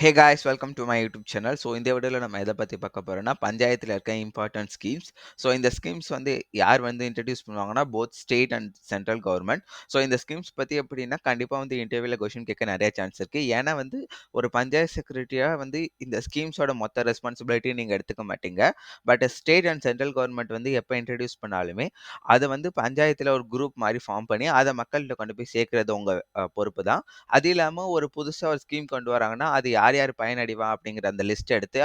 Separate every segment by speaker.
Speaker 1: Hey guys welcome to my YouTube channel so இந்த வீடியோவில் நம்ம எதை பற்றி பார்க்க போகிறோம்னா பஞ்சாயத்தில் இருக்க இம்பார்ட்டன்ட் ஸ்கீம்ஸ் ஸோ இந்த ஸ்கீம்ஸ் வந்து யார் வந்து இன்ட்ரடியூஸ் பண்ணுவாங்கன்னா both state and central government so இந்த ஸ்கீம்ஸ் பற்றி எப்படின்னா கண்டிப்பாக வந்து இன்டர்வியூவில் கொஷின் கேட்க நிறைய சான்ஸ் இருக்குது ஏன்னா வந்து ஒரு பஞ்சாயத்து செக்ரட்டரியாக வந்து இந்த ஸ்கீம்ஸோட மொத்த ரெஸ்பான்சிபிலிட்டி நீங்கள் எடுத்துக்க மாட்டீங்க. But state and central government வந்து எப்போ இன்ட்ரடியூஸ் பண்ணாலுமே அதை வந்து பஞ்சாயத்தில் ஒரு குரூப் மாதிரி ஃபார்ம் பண்ணி அதை மக்கள்கிட்ட கொண்டு போய் சேர்க்கறது உங்கள் பொறுப்பு தான். அது இல்லாமல் ஒரு புதுசாக ஒரு ஸ்கீம் கொண்டு வராங்கன்னா அது யார் யார் யார் பயனடைவா அப்படிங்கிற அந்த லிஸ்ட் எடுத்து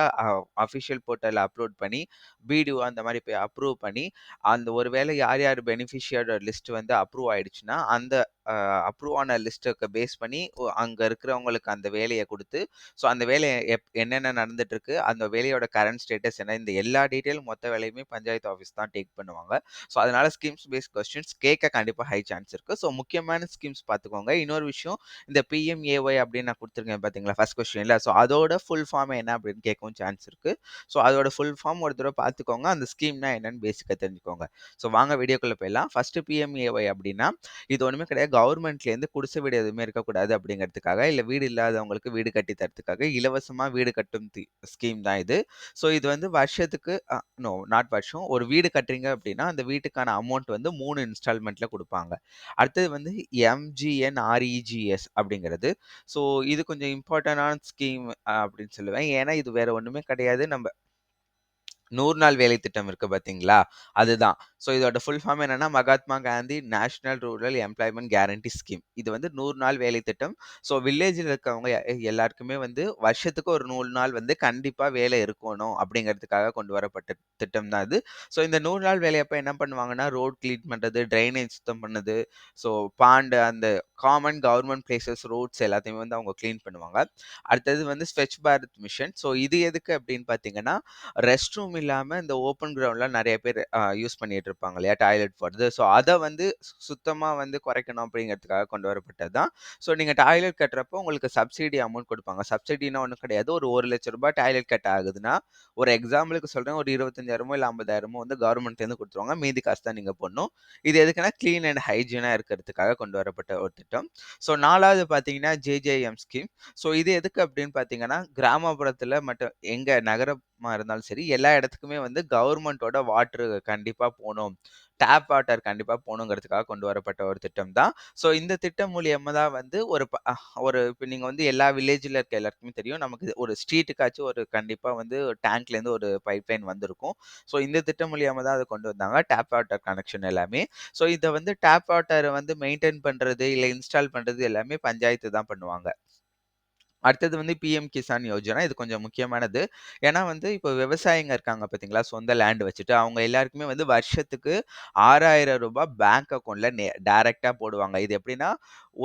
Speaker 1: அஃபிஷியல் போர்ட்டலில் அப்லோட் பண்ணி பிடிஓ அந்த மாதிரி போய் அப்ரூவ் பண்ணி அந்த ஒரு வேளை யார் யார் பெனிஃபிஷியரோட லிஸ்ட் வந்து அப்ரூவ் ஆயிடுச்சுன்னா அந்த அப்ரூவ் ஆன லிஸ்ட்டை பேஸ் பண்ணி அங்கே இருக்கிறவங்களுக்கு அந்த வேலையை கொடுத்து ஸோ அந்த வேலையை எப் என்னென்ன நடந்துட்டுருக்கு அந்த வேலையோட கரண்ட் ஸ்டேட்டஸ் என்ன இந்த எல்லா டீட்டெயிலும் மொத்த வேலையுமே பஞ்சாயத்து ஆஃபீஸ் தான் டேக் பண்ணுவாங்க. ஸோ அதனால் ஸ்கீம்ஸ் பேஸ்ட் கொஸ்டின்ஸ் கேட்க கண்டிப்பாக ஹை சான்ஸ் இருக்குது ஸோ முக்கியமான ஸ்கீம்ஸ் பார்த்துக்கோங்க. இன்னொரு விஷயம் இந்த பிஎம்ஏஒய் அப்படின்னு நான் கொடுத்துருக்கேன் பார்த்தீங்களா ஃபஸ்ட் கொஸ்டின்ல ஸோ அதோட ஃபுல் ஃபார்ம் என்ன அப்படின்னு கேட்கவும் சான்ஸ் இருக்குது ஸோ அதோட ஃபுல் ஃபார்ம் ஒரு தடவை பார்த்துக்கோங்க அந்த ஸ்கீம்னா என்னன்னு பேசிக்காக தெரிஞ்சுக்கோங்க. ஸோ வாங்க வீடியோக்குள்ளே போயிடலாம். ஃபஸ்ட்டு பிஎம்ஏஒய் அப்படின்னா இது ஒன்றுமே கிடையாது. கவர்மெண்ட்லேருந்து குடிசை வீடு எதுவுமே இருக்கக்கூடாது அப்படிங்கிறதுக்காக இல்லை வீடு இல்லாதவங்களுக்கு வீடு கட்டி தரத்துக்காக இலவசமாக வீடு கட்டும் ஸ்கீம் தான் இது. ஸோ இது வந்து வருஷத்துக்கு நோ நாட் வருஷம். ஒரு வீடு கட்டுறீங்க அப்படின்னா அந்த வீட்டுக்கான அமௌண்ட் வந்து மூணு இன்ஸ்டால்மெண்ட்டில் கொடுப்பாங்க. அடுத்தது வந்து எம்ஜிஎன்ஆர்இஜிஎஸ் அப்படிங்கிறது ஸோ இது கொஞ்சம் இம்பார்ட்டண்டான ஸ்கீம் அப்படின்னு சொல்லுவேன். ஏன்னா இது வேற ஒன்றுமே கிடையாது. நம்ம நூறு நாள் வேலை திட்டம் இருக்குது பார்த்தீங்களா அதுதான். ஸோ இதோட ஃபுல் ஃபார்ம் என்னன்னா Mahatma Gandhi national rural employment guarantee scheme இது வந்து நூறு நாள் வேலை திட்டம். ஸோ வில்லேஜில் இருக்கவங்க எல்லாருக்குமே வந்து வருஷத்துக்கு ஒரு நூறு நாள் வந்து கண்டிப்பாக வேலை இருக்கணும் அப்படிங்கிறதுக்காக கொண்டு வரப்பட்ட திட்டம் தான் இது. ஸோ இந்த நூறு நாள் வேலையப்போ என்ன பண்ணுவாங்கன்னா ரோட் க்ளீன் பண்ணுறது ட்ரைனேஜ் சுத்தம் பண்ணுது. ஸோ பாண்டு அந்த காமன் கவர்மெண்ட் பிளேசஸ் ரோட்ஸ் எல்லாத்தையுமே வந்து அவங்க க்ளீன் பண்ணுவாங்க. அடுத்தது வந்து ஸ்வச் பாரத் மிஷன் ஸோ இது எதுக்கு அப்படின்னு பார்த்தீங்கன்னா ரெஸ்ட் ரூம் இல்லாமல் இந்த ஓப்பன் கிரவுண்டில் நிறைய பேர் யூஸ் பண்ணிட்டு இருப்பாங்க இல்லையா? டாய்லெட் போடுறது. ஸோ அதை வந்து சுத்தமாக வந்து குறைக்கணும் அப்படிங்கிறதுக்காக கொண்டு வரப்பட்டது தான். ஸோ நீங்கள் டாய்லெட் கட்டுறப்போ உங்களுக்கு சப்சிடி அமௌண்ட் கொடுப்பாங்க. சப்சிடினா ஒன்றும் கிடையாது. ஒரு ஒரு லட்ச ரூபாய் டாய்லெட் கட் ஆகுதுன்னா ஒரு எக்ஸாம்பிளுக்கு சொல்கிறேன் ஒரு இருபத்தஞ்சாயிரமோ இல்லை ஐம்பதாயிரமோ வந்து கவர்மெண்ட்லேருந்து கொடுத்துருவாங்க. மீதி காசு தான் நீங்கள் போடணும். இது எதுக்குன்னா க்ளீன் அண்ட் ஹைஜீனாக இருக்கிறதுக்காக கொண்டு வரப்பட்ட ஒரு திட்டம். ஸோ நாலாவது பார்த்தீங்கன்னா ஜேஜேஎம் ஸ்கீம் ஸோ இது எதுக்கு அப்படின்னு பார்த்தீங்கன்னா கிராமப்புறத்தில் மட்டும் எங்கள் நகர இருந்தாலும் சரி எல்லா இடத்துக்குமே வந்து கவர்மெண்ட்டோட வாட்ரு கண்டிப்பாக போகணும். டேப் வாட்டர் கண்டிப்பாக போகணுங்கிறதுக்காக கொண்டு வரப்பட்ட ஒரு திட்டம் தான். ஸோ இந்த திட்டம் மூலியமாக தான் வந்து ஒரு ஒரு இப்போ நீங்கள் வந்து எல்லா வில்லேஜில் இருக்க எல்லாருக்குமே தெரியும். நமக்கு ஒரு ஸ்ட்ரீட்டுக்காச்சும் ஒரு கண்டிப்பாக வந்து டேங்க்லேருந்து ஒரு பைப் லைன் வந்திருக்கும். ஸோ இந்த திட்டம் மூலியமாக தான் அதை கொண்டு வந்தாங்க. டேப் வாட்டர் கனெக்ஷன் எல்லாமே. ஸோ இதை வந்து டேப் வாட்டரை வந்து மெயின்டைன் பண்ணுறது இல்லை இன்ஸ்டால் பண்ணுறது எல்லாமே பஞ்சாயத்து தான் பண்ணுவாங்க. அடுத்தது வந்து பிஎம் கிசான் யோஜனா இது கொஞ்சம் முக்கியமானது. ஏன்னா வந்து இப்போ விவசாயிங்க இருக்காங்க பார்த்தீங்களா சொந்த லேண்ட் வச்சுட்டு அவங்க எல்லாருக்குமே வந்து வருஷத்துக்கு ஆறாயிரம் ரூபாய் பேங்க் அக்கௌண்ட்ல நே டைரெக்டாக போடுவாங்க. இது எப்படின்னா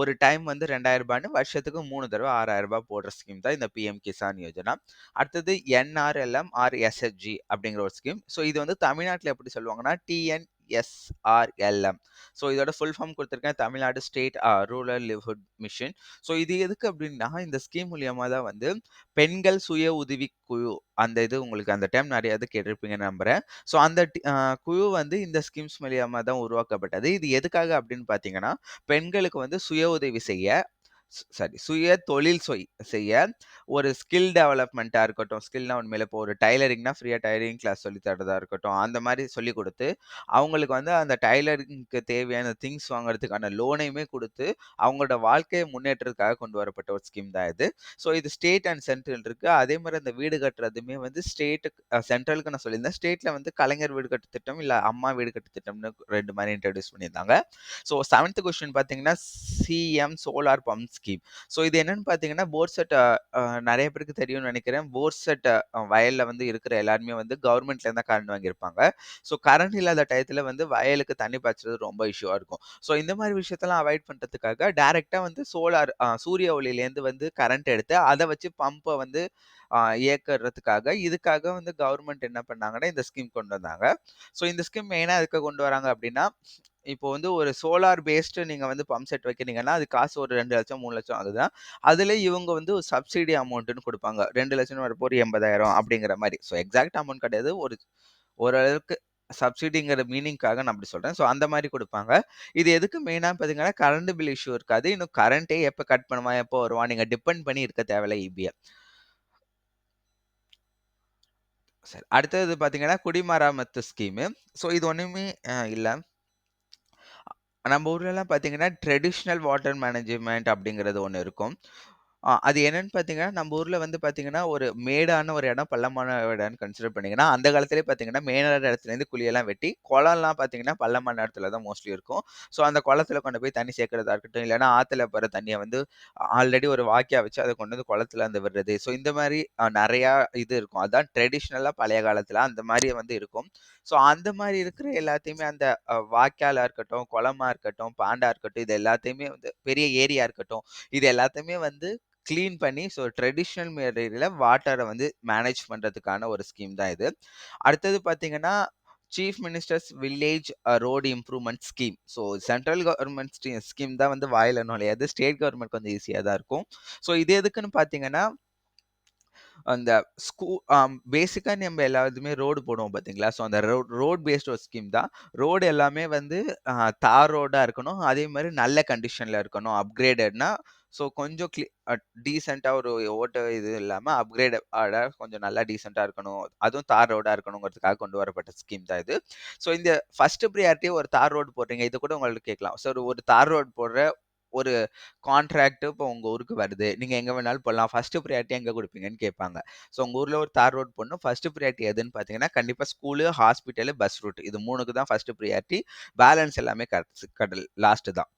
Speaker 1: ஒரு டைம் வந்து ரெண்டாயிரம் ரூபான்னு வருஷத்துக்கு மூணு தடவை ஆறாயிரம் ரூபாய் போடுற ஸ்கீம் தான் இந்த பிஎம் கிசான் யோஜனா. அடுத்தது என்ஆர்எல்எம் ஆர் எஸ்எஸ்ஜி அப்படிங்கிற ஒரு ஸ்கீம் ஸோ இது வந்து தமிழ்நாட்டில் எப்படி சொல்லுவாங்கன்னா டிஎன் எஸ்ஆர்எல்எம் ஸோ இதோட ஃபுல் ஃபார்ம் கொடுத்துருக்கேன். Tamil Nadu state rural livelihood mission so இது எதுக்கு அப்படின்னா இந்த ஸ்கீம் மூலியமாக தான் வந்து பெண்கள் சுய உதவி குழு அந்த இது உங்களுக்கு அந்த டைம் நிறைய இது கேட்டிருப்பீங்க நம்புறேன். ஸோ அந்த குழு வந்து இந்த ஸ்கீம்ஸ் மூலியமாக தான் உருவாக்கப்பட்டது. இது எதுக்காக அப்படின்னு பார்த்தீங்கன்னா பெண்களுக்கு வந்து சுய உதவி செய்ய சாரி. சுய தொழில் சொய் செய்ய ஒரு ஸ்கில் டெவலப்மெண்ட்டாக இருக்கட்டும். ஸ்கில்னா உண்மையில் இப்போ ஒரு டைலரிங்னா ஃப்ரீயாக டைலரிங் கிளாஸ் சொல்லி தரதா இருக்கட்டும். அந்த மாதிரி சொல்லி கொடுத்து அவங்களுக்கு வந்து அந்த டைலரிங்க்கு தேவையான திங்ஸ் வாங்குறதுக்கான லோனையுமே கொடுத்து அவங்களோட வாழ்க்கையை முன்னேற்றத்துக்காக கொண்டு வரப்பட்ட ஒரு ஸ்கீம் தான் இது. ஸோ இது ஸ்டேட் அண்ட் சென்ட்ரல் இருக்குது அதே மாதிரி அந்த வீடு கட்டுறதுமே வந்து ஸ்டேட்டுக்கு சென்ட்ரலுக்கு நான் சொல்லியிருந்தேன். ஸ்டேட்டில் வந்து கலைஞர் வீடு கட்டு திட்டம் இல்லை அம்மா வீடு கட்டு திட்டம்னு ரெண்டு மாதிரி இன்ட்ரடியூஸ் பண்ணியிருந்தாங்க. ஸோ செவன்த் கொஸ்டின் பார்த்தீங்கன்னா CM solar pumps scheme so இது என்னன்னு பார்த்தீங்கன்னா போர் செட் நிறைய பேருக்கு தெரியும்னு நினைக்கிறேன். போர் செட் வயலில் வந்து இருக்கிற எல்லாருமே வந்து கவர்மெண்ட்லேருந்து தான் கரண்ட் வாங்கியிருப்பாங்க. ஸோ கரண்ட் இல்லாத டயத்தில் வந்து வயலுக்கு தண்ணி பாய்ச்சறது ரொம்ப இஷ்யூவாக இருக்கும். ஸோ இந்த மாதிரி விஷயத்தெல்லாம் அவாய்ட் பண்ணுறதுக்காக டேரெக்டாக வந்து சோலார் சூரிய ஒளியிலேருந்து வந்து கரண்ட் எடுத்து அதை வச்சு பம்பை வந்து இயக்கிறதுக்காக. இதுக்காக வந்து கவர்மெண்ட் என்ன பண்ணாங்கன்னா இந்த ஸ்கீம் கொண்டு வந்தாங்க. ஸோ இந்த ஸ்கீம் மெயினாக எதுக்கு கொண்டு வராங்க அப்படின்னா இப்போ வந்து ஒரு சோலார் பேஸ்டு நீங்கள் வந்து பம்ப் செட் வைக்கிறீங்கன்னா அது காசு ஒரு ரெண்டு லட்சம் மூணு லட்சம் ஆகுதுதான் அதில் இவங்க வந்து ஒரு சப்சிடி அமௌண்ட்டுன்னு கொடுப்பாங்க. ரெண்டு லட்சம் வரப்போ ஒரு எண்பதாயிரம் அப்படிங்கிற மாதிரி. ஸோ எக்ஸாக்ட் அமௌண்ட் கிடையாது. ஒரு ஓரளவுக்கு சப்சிடிங்கிற மீனிங்காக நான் அப்படி சொல்கிறேன் ஸோ அந்த மாதிரி கொடுப்பாங்க. இது எதுக்கு மெயினாக பார்த்தீங்கன்னா கரண்ட் பில் இஷ்யூ இருக்காது. இன்னும் கரண்ட்டே எப்போ கட் பண்ணுவான் எப்போ வருவான் நீங்கள் டிபெண்ட் பண்ணி இருக்க தேவையில்ல இபிஎல் சரி. அடுத்தது பார்த்தீங்கன்னா, குடிமராமத்து ஸ்கீமு. ஸோ இது ஒன்றுமே இல்லை நம்ம ஊர்லலாம் பார்த்தீங்கன்னா, ட்ரெடிஷ்னல் வாட்டர் மேனேஜ்மெண்ட் அப்படிங்கிறது ஒன்று இருக்கும். அது என்னன்னு பார்த்தீங்கன்னா, நம்ம ஊர்ல வந்து பார்த்தீங்கன்னா, ஒரு மேடான ஒரு இடம், பள்ளமான இடம்னு கன்சிடர் பண்ணீங்கன்னா, அந்த காலத்திலேயே பார்த்தீங்கன்னா, மேடான இடத்துலேருந்து குழியெல்லாம் வெட்டி, குளம்லாம் பார்த்தீங்கன்னா, பள்ளமான இடத்துல தான் மோஸ்ட்லி இருக்கும். ஸோ அந்த குளத்துல கொண்டு போய் தண்ணி சேர்க்கிறதா இருக்கட்டும், இல்லைன்னா ஆத்துல போற தண்ணிய வந்து ஆல்ரெடி ஒரு வாய்க்கா வச்சு அத கொண்டு வந்து குளத்துல வந்து விடுறது. ஸோ இந்த மாரி அ நெறையா இது இருக்கும். அதான் ட்ரெடிஷ்னலாக பழைய காலத்துல அந்த மாரி வந்து இருக்கும். ஸோ அந்த மாரி இருக்கிற எல்லாத்தையுமே அந்த அ வாய்க்காலா இருக்கட்டும், குளமா இருக்கட்டும், பாண்டா இருக்கட்டும், இது எல்லாத்தையுமே வந்து பெரிய ஏரியா இருக்கட்டும், இது எல்லாத்தையுமே வந்து க்ளீன் பண்ணி ஸோ ட்ரெடிஷ்னல் மெத்தேட்ல வாட்டரை வந்து மேனேஜ் பண்ணுறதுக்கான ஒரு ஸ்கீம் தான் இது. அடுத்தது பார்த்தீங்கன்னா, chief ministers village road improvement scheme. So central government scheme தான் வந்து வாயில நுழையாது. ஸ்டேட் கவர்மெண்ட் கொஞ்சம் ஈஸியாக தான் இருக்கும். ஸோ இது எதுக்குன்னு பார்த்தீங்கன்னா அந்த ஸ்கூ பேசிக்காக நம்ம எல்லாத்துமே ரோடு போடுவோம் பார்த்தீங்களா? ஸோ அந்த ரோட் ரோட் பேஸ்ட் ஒரு ஸ்கீம் தான். ரோடு எல்லாமே வந்து தார் ரோடாக இருக்கணும். அதே மாதிரி நல்ல கண்டிஷனில் இருக்கணும். அப்கிரேடட்னா ஸோ கொஞ்சம் க்ளீ டீசெண்டாக ஒரு ஓட்ட இது இல்லாமல் அப்கிரேட் ஆட கொஞ்சம் நல்லா டீசெண்டாக இருக்கணும். அதுவும் தார் ரோடாக இருக்கணுங்கிறதுக்காக கொண்டு வரப்பட்ட ஸ்கீம் தான் இது. ஸோ இந்த ஃபர்ஸ்ட் ப்ரியாரிட்டி ஒரு தார் ரோடு போடுறீங்க. இது கூட உங்களுக்கு கேட்கலாம். சார் ஒரு தார் ரோடு போடுற ஒரு கான்ட்ராக்ட் இப்போ உங்க ஊருக்கு வருது. நீங்க எங்க வேணாலும் போடலாம். ஃபர்ஸ்ட் ப்ரியாரிட்டி எங்க கொடுப்பீங்கன்னு கேட்பாங்க. ஸோ உங்க ஊர்ல ஒரு தார் ரோட் போடணும். ஃபர்ஸ்ட் ப்ரியாரிட்டி எதுன்னு பார்த்தீங்கன்னா, கண்டிப்பா ஸ்கூலு, ஹாஸ்பிட்டலு, பஸ் ரூட். இது மூணுக்கு தான் ஃபர்ஸ்ட் ப்ரியாரிட்டி பேலன்ஸ் எல்லாமே கட்ஸ் கடல் லாஸ்ட் தான்.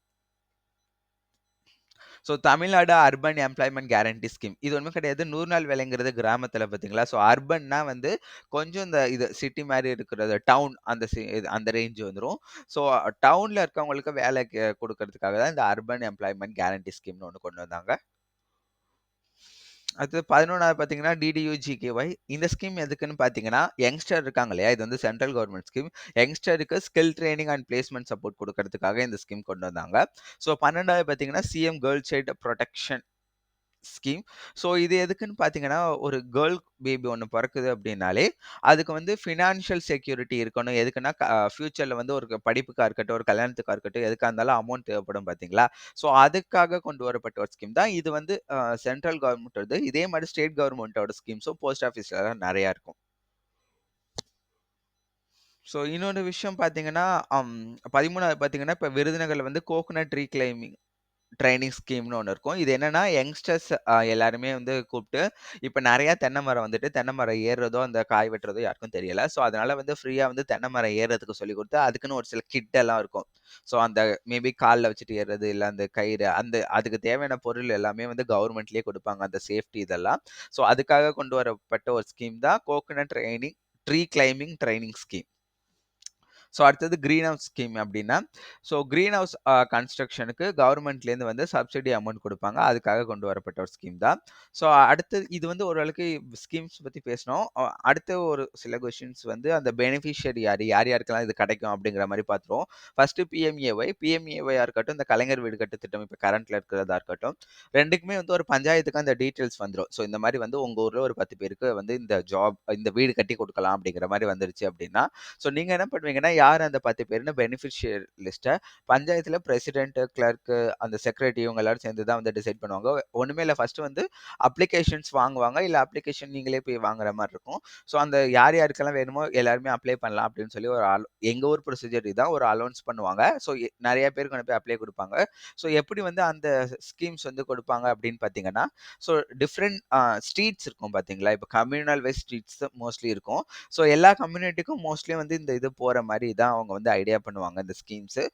Speaker 1: So Tamil Nadu urban employment guarantee scheme. இது ஒண்ணும் கிடையாது. நூறு நாள் வேலைங்கிறது கிராமத்தில் பார்த்தீங்களா? ஸோ அர்பன்னா வந்து கொஞ்சம் இந்த இது சிட்டி மாதிரி இருக்கிறது டவுன் அந்த சி அந்த ரேஞ்ச் வந்துடும் ஸோ டவுனில் இருக்கவங்களுக்கு வேலை கொடுக்கறதுக்காக தான் இந்த அர்பன் எம்ப்ளாய்மெண்ட் கேரண்டி ஸ்கீம்னு ஒன்று கொண்டு வந்தாங்க. அடுத்தது 11வது பார்த்தீங்கன்னா, டிடியூஜிகேஒய். இந்த ஸ்கீம் எதுக்குன்னு பார்த்தீங்கன்னா, யங்ஸ்டர் இருக்காங்க இல்லையா? இது வந்து central government scheme. யங்ஸ்டருக்கு skill training and placement support கொடுக்கறதுக்காக இந்த ஸ்கீம் கொண்டு வந்தாங்க. ஸோ 12வது பார்த்தீங்கன்னா, CM girl child protection scheme. So இது எதுக்குன்னு பார்த்தீங்கன்னா, ஒரு கேர்ள் பேபி ஒண்ணு பொறக்குது அப்படின்னாலே, அதுக்கு வந்து ஃபினான்ஷியல் செக்யூரிட்டி இருக்கணும். எதுக்குன்னா, க ஃபியூச்சர்ல வந்து ஒரு படிப்புக்கா இருக்கட்டும், ஒரு கல்யாணத்துக்கா இருக்கட்டும், எதுக்கா இருந்தாலும் அமௌண்ட் தேவைப்படும் பார்த்தீங்களா? ஸோ அதுக்காக கொண்டு வரப்பட்ட ஒரு ஸ்கீம் தான். இது வந்து அ சென்ட்ரல் கவர்ன்மென்ட்டோடது. இதே மாரி ஸ்டேட் கவர்ன்மென்ட்டோட ஸ்கீம்ஸும் போஸ்ட் ஆஃபீஸ்லலாம் நெறையா இருக்கும். ஸோ இன்னொரு விஷயம் பார்த்தீங்கன்னா, அம் 13வது பார்த்தீங்கன்னா, இப்ப விருதுநகர்ல வந்து கோகனட் ட்ரீ ட்ரைனிங் ஸ்கீம்னு ஒன்று இருக்கும். இது என்னன்னா, யங்ஸ்டர்ஸ் எல்லாருமே வந்து கூப்பிட்டு இப்போ நிறையா தென்னை மரம் வந்துட்டு, தென்னை மரம் ஏறுறதோ, அந்த காய் வெட்டுறதோ யாருக்கும் தெரியல. ஸோ அதனால வந்து ஃப்ரீயாக வந்து தென்னை மரம் ஏறுறதுக்கு சொல்லி கொடுத்து அதுக்குன்னு ஒரு சில கிட் எல்லாம் இருக்கும். ஸோ அந்த மேபி காலில் வச்சுட்டு ஏறுறது, இல்லை அந்த கயிறு, அந்த அதுக்கு தேவையான பொருள் எல்லாமே வந்து கவர்மெண்ட்லேயே கொடுப்பாங்க அந்த சேஃப்டி இதெல்லாம். ஸோ அதுக்காக கொண்டு வரப்பட்ட ஒரு ஸ்கீம் தான் coconut training tree climbing training scheme. So அடுத்தது க்ரீன் ஹவுஸ் ஸ்கீம் அப்படின்னா ஸோ க்ரீன் ஹவுஸ் கன்ஸ்ட்ரக்ஷனுக்கு கவர்மெண்ட்லேருந்து வந்து சப்சிடி அமௌண்ட் கொடுப்பாங்க அதுக்காக கொண்டு வரப்பட்ட ஒரு ஸ்கீம் தான். ஸோ அடுத்தது இது வந்து ஓரளவுக்கு ஸ்கீம்ஸ் பற்றி பேசினோம். அடுத்த ஒரு சில கொஷின்ஸ் வந்து அந்த பெனிஃபிஷியரி யார் யார் யாருக்கெல்லாம் இது கிடைக்கும்? அப்படிங்கிற மாதிரி பார்த்துருவோம். First PMAY. பிஎம்ஏஒயாக இருக்கட்டும், இந்த கலைஞர் வீடு கட்டு திட்டம் இப்போ கரண்ட்டில் இருக்கிறதா இருக்கட்டும், ரெண்டுக்குமே வந்து ஒரு பஞ்சாயத்துக்கு அந்த டீட்டெயில்ஸ் வந்துடும் ஸோ இந்த மாதிரி வந்து உங்கள் ஊரில் ஒரு 10 பேருக்கு வந்து இந்த ஜாப் இந்த வீடு கட்டி கொடுக்கலாம் அப்படிங்கிற மாதிரி வந்துருச்சு அப்படின்னா, ஸோ நீங்கள் என்ன பண்ணுவீங்கன்னா, யார் அந்த 10 பேருன்னு பெனிஃபிஷியரி லிஸ்ட்ட பஞ்சாயத்துல பிரசிடென்ட், கிளர்க்கு அந்த செக்ரட்டரி இவங்க எல்லாரும் சேர்ந்து தான் வந்து டிசைட் பண்ணுவாங்க. ஒன்றுமே இல்லை ஃபஸ்ட்டு வந்து அப்ளிகேஷன்ஸ் வாங்குவாங்க. இல்லை அப்ளிகேஷன் நீங்களே போய் வாங்குற மாதிரி இருக்கும். ஸோ அந்த யார் யாருக்கெல்லாம் வேணுமோ எல்லாருமே அப்ளை பண்ணலாம் அப்படின்னு சொல்லி ஒரு ஆல் எங்கள் ஊர் ப்ரொசீஜர் இதுதான் ஒரு அலோன்ஸ் பண்ணுவாங்க. ஸோ நிறைய பேருக்கு கொண்டு போய் அப்ளை கொடுப்பாங்க ஸோ எப்படி வந்து அந்த ஸ்கீம்ஸ் வந்து கொடுப்பாங்க அப்படின்னு பார்த்தீங்கன்னா, ஸோ டிஃப்ரெண்ட் ஸ்ட்ரீட்ஸ் இருக்கும் பார்த்தீங்களா? இப்போ கம்யூனல் வைஸ் ஸ்ட்ரீட்ஸ் மோஸ்ட்லி இருக்கும். ஸோ எல்லா கம்யூனிட்டிக்கும் மோஸ்ட்லி வந்து இந்த இது போகிற மாதிரி மாதிரி தான் அவங்க வந்து ஐடியா பண்ணுவாங்க இந்த ஸ்கீம்ஸு.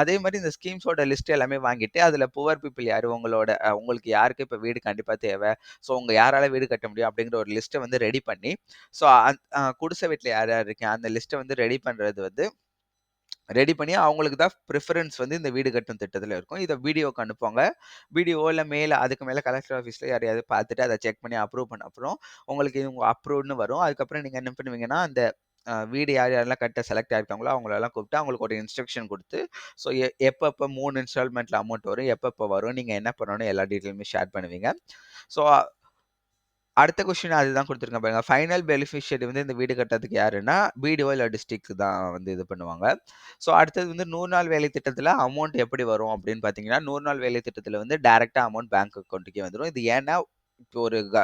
Speaker 1: அதே மாதிரி இந்த ஸ்கீம்ஸோட லிஸ்ட் எல்லாமே வாங்கிட்டு, அதில் புவர் பீப்பிள் யார் உங்களோட உங்களுக்கு யாருக்கு இப்போ வீடு கண்டிப்பாக தேவை? ஸோ உங்கள் யாரால வீடு கட்ட முடியும்? அப்படிங்கிற ஒரு லிஸ்ட்டை வந்து ரெடி பண்ணி, ஸோ அந் குடிசை வீட்டில் யார் யார் இருக்கேன் அந்த லிஸ்ட்டை வந்து ரெடி பண்ணுறது வந்து ரெடி பண்ணி அவங்களுக்கு தான் ப்ரிஃபரன்ஸ் வந்து இந்த வீடு கட்டும் திட்டத்தில் இருக்கும். இதை வீடியோவுக்கு அனுப்புவாங்க. வீடியோ இல்லை மேலே அதுக்கு மேலே கலெக்டர் ஆஃபீஸில் யாரையாவது பார்த்துட்டு அதை செக் பண்ணி அப்ரூவ் பண்ண அப்புறம், உங்களுக்கு இவங்க அப்ரூவ்னு வரும். அதுக்கப்புறம் நீங்கள் என்ன பண்ணுவீங்கன்னா, அந்த வீடு யார் யாரெல்லாம் கட்ட செலக்ட் ஆகிருக்காங்களோ அவங்களெல்லாம் கூப்பிட்டு அவங்களுக்கு ஒரு இன்ஸ்ட்ரக்ஷன் கொடுத்து ஸோ எப்பப்போ மூணு இன்ஸ்டால்மெண்ட்டில் அமௌண்ட் வரும், எப்பப்போ வரும், நீங்கள் என்ன பண்ணணும் எல்லா டீட்டெயிலுமே ஷேர் பண்ணுவீங்க. ஸோ அடுத்த கொஸ்டின் அதுதான் கொடுத்துருக்கேன் பாருங்க. ஃபைனல் பெனிஃபிஷியரி வந்து இந்த வீடு கட்டுறதுக்கு யாருன்னா, பிடிஓ இல்ல டிஸ்ட்ரிக்ட் தான் வந்து இது பண்ணுவாங்க. ஸோ அடுத்தது வந்து நூறு நாள் வேலை திட்டத்தில் அமௌண்ட் எப்படி வரும் அப்படின்னு பார்த்தீங்கன்னா, நூறு நாள் வேலை திட்டத்தில் வந்து டேரெக்டாக அமௌண்ட் பேங்க் அக்கௌண்ட்டுக்கே வந்துடும் இது ஏன்னா, இப்போ ஒரு க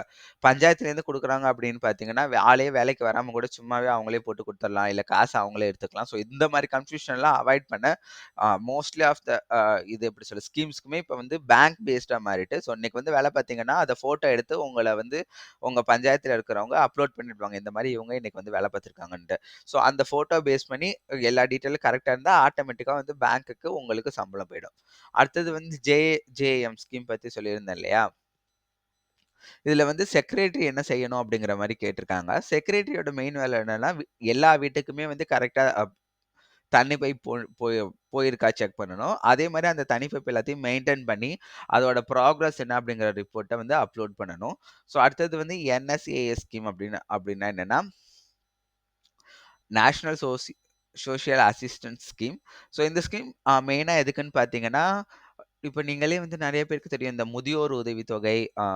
Speaker 1: பஞ்சாயத்துலேருந்து குடுக்குறாங்க அப்படின்னு பார்த்தீங்கன்னா, ஆளே வேலைக்கு வராம கூட சும்மாவே அவங்களே போட்டு குடுத்துரலாம். இல்ல காசு அவங்களே எடுத்துக்கலாம். ஸோ இந்த மாரி கன்ஃப்யூஷன்லாம் அவாய்ட் பண்ண அ மோஸ்ட்லி ஆஃப் த அ இது எப்படி சொல்ல ஸ்கீம்ஸ்க்குமே இப்போ வந்து பேங்க் பேஸ்டா மாறிட்டு, ஸோ இன்னைக்கு வந்து வேலை பார்த்தீங்கன்னா, அத ஃபோட்டோ எடுத்து உங்கள வந்து உங்க பஞ்சாயத்துல இருக்கிறவங்க அப்லோட் பண்ணிடுவாங்க. இந்த மாரி இவங்க இன்னைக்கு வந்து வேலை பார்த்துருக்காங்கன்ட்டு. ஸோ அந்த ஃபோட்டோ பேஸ் பண்ணி எல்லா டீட்டெயிலும் கரெக்ட்டா இருந்தா ஆட்டோமேட்டிக்கா வந்து பேங்க்குக்கு உங்களுக்கு சம்பளம் போயிடும். அடுத்தது வந்து ஜேஜேஎம் ஸ்கீம் பத்தி சொல்லியிருந்தேன் இல்லையா? இதில் வந்து செக்ரட்டரி என்ன செய்யணும் அப்படிங்கிற மாதிரி கேட்டிருக்காங்க. செக்ரட்டரியோட மெயின் வேலை என்னன்னா, வி எல்லா வீட்டுக்குமே வந்து கரெக்டாக அப் தண்ணி பைப் போ போய் போயிருக்கா செக் பண்ணணும். அதே மாதிரி அந்த தனி பைப் எல்லாத்தையும் மெயின்டெயின் பண்ணி, அதோட ப்ராக்ரஸ் என்ன அப்படிங்கிற ரிப்போர்ட்டை வந்து அப்லோட் பண்ணணும். ஸோ அடுத்தது வந்து என்எஸ்ஏஎஸ் ஸ்கீம் அப்படின்னு அப்படின்னா என்னன்னா நேஷ்னல் சோசி சோஷியல் அசிஸ்டன்ஸ் ஸ்கீம். ஸோ இந்த ஸ்கீம் மெயினாக எதுக்குன்னு பார்த்தீங்கன்னா, இப்போ நீங்களே வந்து நிறைய பேருக்கு தெரியும். இந்த முதியோர் உதவித்தொகை, அ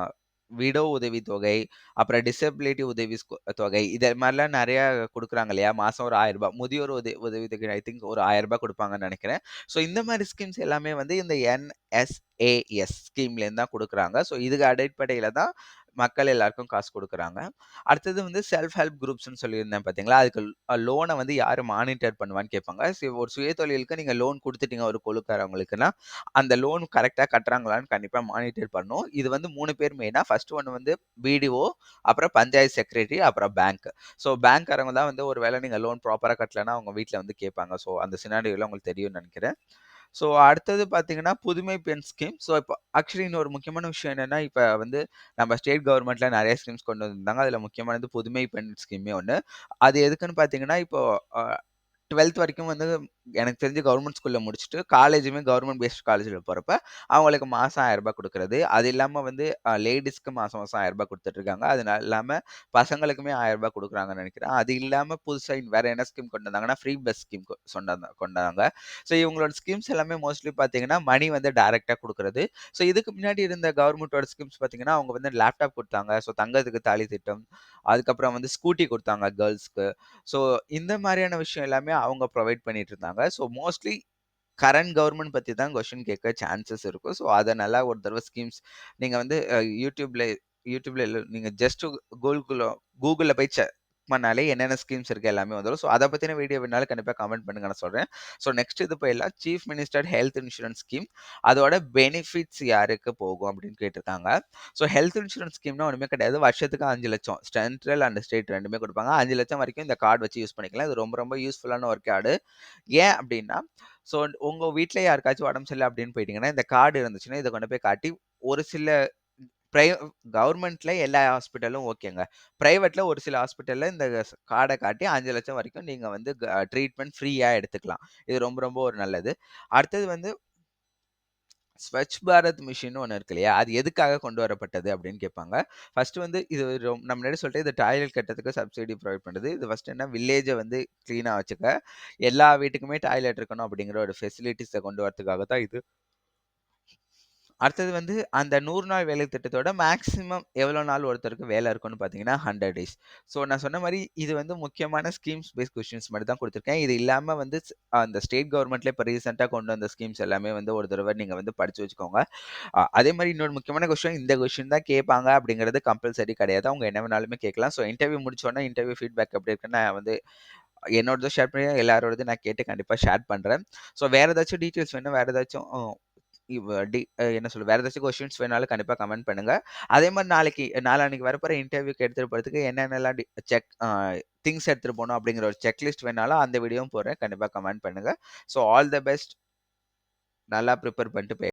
Speaker 1: விடோ உதவித்தொகை, அப்புறம் டிசபிலிட்டி உதவி தொகை இது மாதிரிலாம் நிறையா கொடுக்குறாங்க இல்லையா? மாதம் ஒரு ரூ. 1000 முதியோர் உதவி உதவித்தொகை ஐ திங்க் ஒரு ரூ. 1000 குடுப்பாங்கன்னு நெனைக்கிறேன். ஸோ இந்த மாதிரி ஸ்கீம்ஸ் எல்லாமே வந்து இந்த என்எஸ்ஏஎஸ் ஸ்கீம்லேருந்து தான் கொடுக்குறாங்க ஸோ இதுக்கு அடிப்படையில் தான் மக்கள் எல்லாருக்கும் காசு கொடுக்குறாங்க அடுத்தது வந்து செல்ஃப் ஹெல்ப் குரூப்ஸ்னு சொல்லியிருந்தேன் பார்த்தீங்களா? அதுக்கு லோனை வந்து யார் மானிட்டர் பண்ணுவான்னு கேட்பாங்க. ஸோ ஒரு சுயதொழிலுக்கு நீங்கள் லோன் கொடுத்துட்டீங்க ஒரு கொழுக்காரவங்களுக்குன்னா அந்த லோன் கரெக்டாக கட்டுறாங்களான்னு கண்டிப்பாக மானிட்டர் பண்ணணும். இது வந்து மூணு பேர் மெயினாக ஃபர்ஸ்ட் ஒன்று வந்து பிடிஓ, அப்புறம் பஞ்சாயத்து செக்ரட்டரி, அப்புறம் பேங்க். ஸோ பேங்க்காரங்க தான் வந்து ஒரு வேளை நீங்கள் லோன் ப்ராப்பராக கட்டலைன்னா அவங்க வீட்டில் வந்து கேட்பாங்க. ஸோ அந்த சினாடியோவில் உங்களுக்கு தெரியும்னு நினைக்கிறேன் ஸோ அடுத்தது பார்த்தீங்கன்னா, புதுமை பெண் ஸ்கீம். ஸோ இப்போ ஆக்சுவலி இன்னொரு முக்கியமான விஷயம் என்னன்னா, இப்போ வந்து நம்ம ஸ்டேட் கவர்மெண்ட்டில் நிறைய ஸ்கீம்ஸ் கொண்டு வந்திருந்தாங்க. அதுல முக்கியமானது புதுமை பெண் ஸ்கீமே ஒன்று அது எதுக்குன்னு பார்த்தீங்கன்னா, இப்போ டுவெல்த் வரைக்கும் வந்து எனக்கு தெரிஞ்சு கவர்மெண்ட் ஸ்கூலில் முடிச்சுட்டு, காலேஜுமே கவர்மெண்ட் பேஸ்ட் காலேஜில் போகிறப்ப அவங்களுக்கு மாதம் ரூ. 1000 குடுக்குறது. அது இல்லாமல் வந்து லேடிஸ்க்கு லேடீஸ்க்கு மாதம் மாசம் கொடுத்துட்ருக்காங்க 1000 குடுத்துட்டு அது பசங்களுக்குமே ஆயரூபா கொடுக்குறாங்கன்னு நினைக்கிறேன் அது இல்லாமல் புதுசாக வேறு என்ன ஸ்கீம் கொண்டு வந்தாங்கன்னா, ஃப்ரீ பஸ் ஸ்கீம் சொன்னாங்க கொண்டாங்க. ஸோ இவங்களோட ஸ்கீம்ஸ் எல்லாமே மோஸ்ட்லி பார்த்தீங்கன்னா, மணி வந்து டேரெக்டாக கொடுக்குறது ஸோ இதுக்கு முன்னாடி இருந்த கவர்மெண்ட்டோட ஸ்கீம்ஸ் பார்த்தீங்கன்னா, அவங்க வந்து லேப்டாப் கொடுத்தாங்க ஸோ தங்கத்துக்கு தாலி திட்டம். அதுக்கப்புறம் வந்து ஸ்கூட்டி கொடுத்தாங்க கேர்ள்ஸ்க்கு ஸோ இந்த மாதிரியான விஷயம் எல்லாமே அவங்க ப்ரொவைட் பண்ணிட்டு இருந்தாங்க. ஸோ மோஸ்ட்லி கரண்ட் கவர்மெண்ட் பற்றி தான் கொஷின் கேட்க சான்சஸ் இருக்கும். ஸோ அதை நல்லா ஒரு தடவை ஸ்கீம்ஸ் நீங்கள் வந்து யூடியூப்ல யூடியூப்ல இல்லை நீங்கள் நீங்க ஜஸ்ட் கூகுளில் போய் பண்ணாலே என்னென்ன ஸ்கீம்ஸ் இருக்குது எல்லாமே வந்துடும் ஸோ அதை பற்றின வீடியோ வேணாலும் கண்டிப்பாக கமெண்ட் பண்ணுங்க நான் சொல்கிறேன் ஸோ நெக்ஸ்ட் இது போயிடலாம். Chief minister health insurance scheme. அதோட பெனிஃபிட்ஸ் யாருக்கு போகும் அப்படின்னு கேட்டிருக்காங்க. ஸோ ஹெல்த் இன்சூரன்ஸ் ஸ்கீம்னா ஒன்றுமே கிடையாது. வருஷத்துக்கு அஞ்சு லட்சம் சென்ட்ரல் அண்ட் ஸ்டேட் ரெண்டுமே கொடுப்பாங்க அஞ்சு லட்சம் வரைக்கும் இந்த கார்டு வச்சு யூஸ் பண்ணிக்கலாம். இது ரொம்ப ரொம்ப யூஸ்ஃபுல்லான ஒரு கார்டு. ஏன் அப்படின்னா, ஸோ உங்கள் வீட்டில் யாருக்காச்சும் உடம்பு சரியில்லை அப்படின்னு போயிட்டீங்கன்னா, இந்த கார்டு இருந்துச்சுன்னா, இதை கொண்டு போய் காட்டி ஒரு சில ப்ரை கவர்மெண்ட்ல எல்லா ஹாஸ்பிட்டலும் ஓகேங்க. ப்ரைவேட்ல ஒரு சில ஹாஸ்பிட்டல்ல இந்த கார்டை காட்டி அஞ்சு லட்சம் வரைக்கும் நீங்க வந்து ட்ரீட்மெண்ட் ஃப்ரீயா எடுத்துக்கலாம். இது ரொம்ப ரொம்ப ஒரு நல்லது. அடுத்தது வந்து ஸ்வச் பாரத் மிஷின் ஒன்று இருக்கு இல்லையா? அது எதுக்காக கொண்டு வரப்பட்டது அப்படின்னு கேட்பாங்க. ஃபர்ஸ்ட் வந்து இது நம்ம முன்னாடி சொல்லிட்டு இது டாய்லெட் கட்டுறதுக்கு சப்சிடி ப்ரொவைட் பண்ணுது. இது ஃபர்ஸ்ட் என்ன வில்லேஜை வந்து க்ளீனாக வச்சுக்க, எல்லா வீட்டுக்குமே டாய்லெட் இருக்கணும் அப்படிங்கிற ஒரு ஃபெசிலிட்டிஸை கொண்டு வரதுக்காக தான் இது. அடுத்தது வந்து அந்த நூறு நாள் வேலை திட்டத்தோட மேக்ஸிமம் எவ்வளோ நாள் ஒருத்தருக்கு வேலை இருக்கும்னு பார்த்தீங்கன்னா, 100 டேஸ். ஸோ நான் சொன்ன மாதிரி இது வந்து முக்கியமான ஸ்கீம்ஸ் பேஸ் கொஷின்ஸ் மட்டும் தான் கொடுத்துருக்கேன் இது இல்லாமல் வந்து அந்த ஸ்டேட் கவர்மெண்ட்ல இப்போ ரீசெண்டாக கொண்டு வந்த ஸ்கீம்ஸ் எல்லாமே வந்து ஒரு தடவை நீங்கள் வந்து படித்து வச்சுக்கோங்க. அதே மாதிரி இன்னொரு முக்கியமான கொஸ்டின் இந்த கொஸ்டின் தான் கேட்பாங்க அப்படிங்கிறது கம்பல்சரி கிடையாது. அவங்க என்ன வேணாலுமே கேட்கலாம். ஸோ இன்டர்வியூ முடிச்சோடனே இன்டர்வியூ ஃபீட்பேக் எப்படி இருக்குன்னு நான் வந்து என்னோடதும் ஷேர் பண்ணி எல்லாரோடதும் நான் கேட்டு கண்டிப்பாக ஷேர் பண்ணுறேன் ஸோ வேறு ஏதாச்சும் டீட்டெயில்ஸ் வேணும், வேறு ஏதாச்சும் இவ் டி என்ன சொல்ல வேற ஏதாச்சும் கொஸ்டின்ஸ் வேணாலும் கண்டிப்பா கமெண்ட் பண்ணுங்க. அதே மாதிரி நாளைக்கு நாளான்னைக்கு வரப்போற இன்டர்வியூக்கு எடுத்துட்டு போறதுக்கு என்னென்னலாம் டி செக் திங்ஸ் எடுத்துட்டு போகணும் அப்படிங்கிற ஒரு செக் லிஸ்ட் வேணாலும் அந்த வீடியோவும் போடுறேன். கண்டிப்பா கமெண்ட் பண்ணுங்க. So all the best. நல்லா ப்ரிப்பேர் பண்ணிட்டு போய்